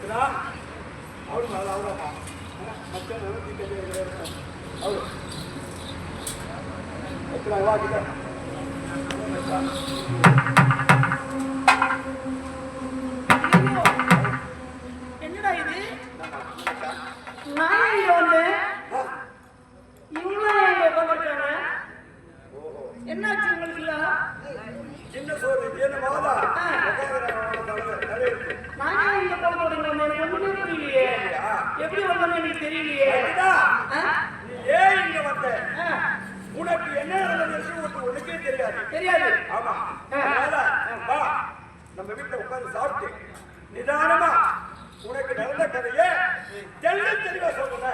ಗೊತ್ತಿರಾ ಅವಳು ಅವಳಮ್ಮ ಮತ್ತೆ ನಲವತ್ತು ಕಡೆ எப்படி வந்தோம்னு எனக்கு தெரியலையே. ஏன் இங்க வந்த? உனக்கு என்ன நடந்தது உனக்கு உனக்கே தெரியாது. தெரியாது. ஆமா. அதனால, வா. நம்ம வீட்டுல உட்கார்ந்து சாப்பிட்டு நிதானமா உனக்கு நடந்த கதையை தெள்ள தெளிவா சொல்லுங்க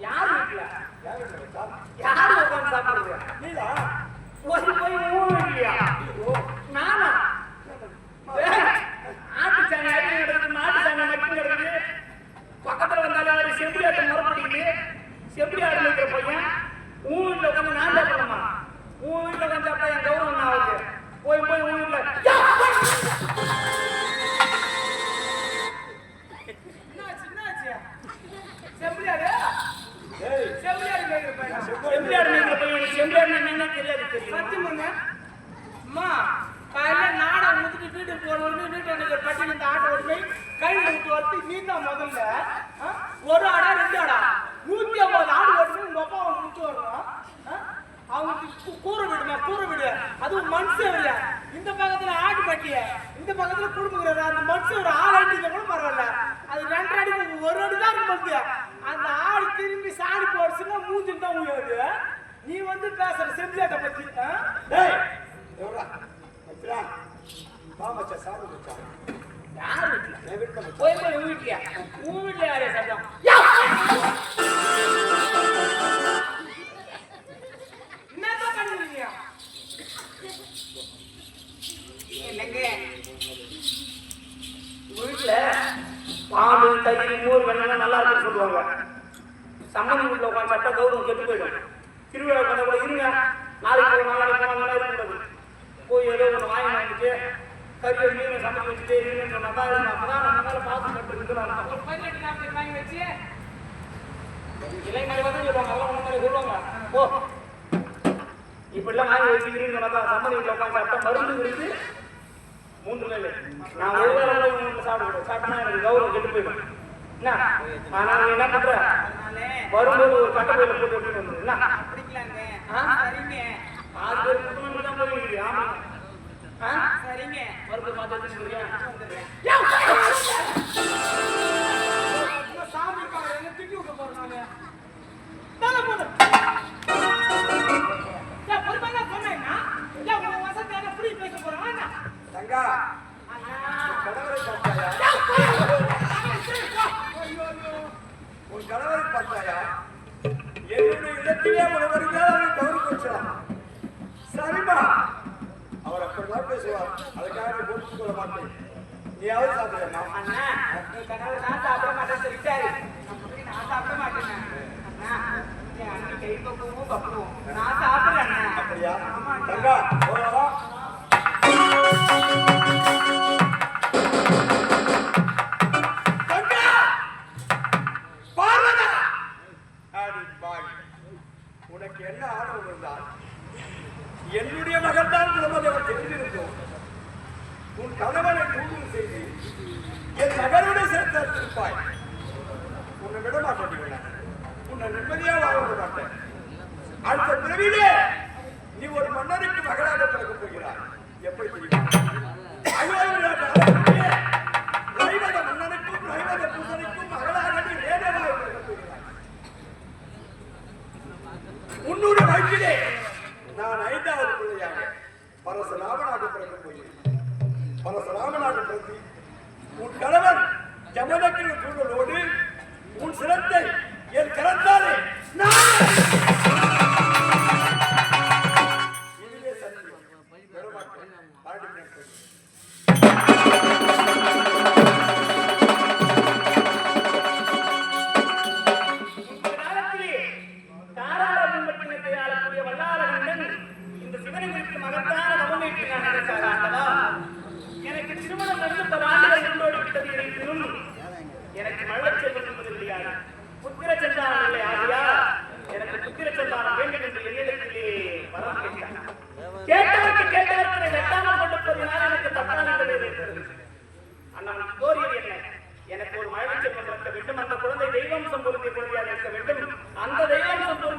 யார் வீட்டுல யாரு உட்காந்து சாப்பிடுறது? நீலா போய் இல்லையா நானா ஏய், ஆட்டு சாணி அடி கிடக்குது மாட்டு சாணி மட்டும் கிடக்குது பக்கத்துல வந்தாலும் அவரு செம்பி ஆட்டு முறப்படிக்குது செம்பி ஆடு இருக்கிற பையன் உன் வீட்டுல உட்காந்து நான் சாப்பிடணுமா உன் வீட்டுல உட்காந்து சாப்பிட்டா என் கௌரவம் என்ன ஆகுது? போய் போய் உன் வீட்டுல வீட்டுக்கு போனோன்னு வீட்டு எனக்கு பட்டி இந்த ஆட்டை போய் கையில் விட்டு வரத்து நீ தான் முதல்ல? ஒரு ஆடா ரெண்டு ஆடா? நூத்தி ஐம்பது ஆடு ஓட்டு போய் உங்க அப்பா அவனுக்கு விட்டு வரணும்? அவங்களுக்கு கூரை வீடுமா? கூரை வீடு. அதுவும் மனுஷன் வீடு இந்த பக்கத்துல ஆட்டு பட்டிய. இந்த பக்கத்துல குடும்பங்கிறாரு அந்த மனுஷன் ஒரு ஆள் அடிக்க கூட பரவாயில்ல. அது ரெண்டு அடிக்கு ஒரு அடி தான் இருக்கு அந்த ஆடு திரும்பி சாணி போடுச்சுன்னா மூஞ்சி தான் உயருது நீ வந்து பேசுற செம்பியாட்டை பத்தி யார் வீட்டுல? வீட்டுல போய் போய் உன் வீட்டுலயா? உன் வீட்டுல யாரு சத்தம்? வீட்டுல பாம்பு, தயிர், மோர், வெண்ணெய்லாம் நல்லா இருக்குன்னு சொல்லுவாங்க. சம்மந்தி வீட்டுல உட்கார்ந்து சாப்பிட்டா கௌரவம் கெட்டு போயிடும். திருவிழா உட்காந்து கூட இருங்க. நாளைக்கு நாளைக்கு நல்லா போய் ஏதோ ஒன்று வாங்கி வாங்கிட்டு, கறியை மீன் சமைச்சு வச்சுட்டு இருங்கன்னு சொன்னா தான் அப்பதான் நம்ம மேல பாசம் கட்டுறதுக்கு இளைஞர்கள் வந்து சொல்லுவாங்க, அதெல்லாம் உண்மை மாதிரி சொல்லுவாங்க. போ. இப்படிலாம் வாங்கி வீட்டுல சாப்பிட்டா மருந்து இருக்கு மூன்று நாள் நான் உங்க வீட்டுல சாப்பிடுவேன் சாப்பிட்டா எனக்கு கௌரவம் கெட்டு போயிடும் என்ன ஆனா நீ என்ன பண்ற அதனால வரும்போது ஒரு கட்ட பையில போட்டு ஆ? சரிங்க ஆறு பேர் தான் ஆமா? சரிங்க மருந்து பார்த்து வச்சுருக்கியா தங்கா. உன் கணவரை பார்த்தாயா? என்னுடைய இடத்திலே ஒருவருக்கு அவரை கௌரவ வச்சான் சரிமா அவர் அப்படிதான் பேசுவார். அதுக்காக நீ பொறுத்து கொள்ள மாட்டேன். நீயாவது சாப்பிடுறமா அண்ணா என் கணவர் நான் சாப்பிட மாட்டேன்னு சொல்லிட்டாரு. நான் சாப்பிட மாட்டேன். கை பக்குவம் நான் சாப்பிடுறேன். அப்படியா. தங்கா போறவா மகனோடு திருப்பாய் உன்னை விட மாட்டேன் உன்னை நிம்மதியா வாழ விட மாட்டேன் அடுத்த பிறவிலே நீ ஒரு மன்னருக்கு மகளாக பிறக்க போகிறாய் எப்படி தெரியும் அயோத்தியா நாட்டிலே ரைவத மன்னனுக்கும் உன்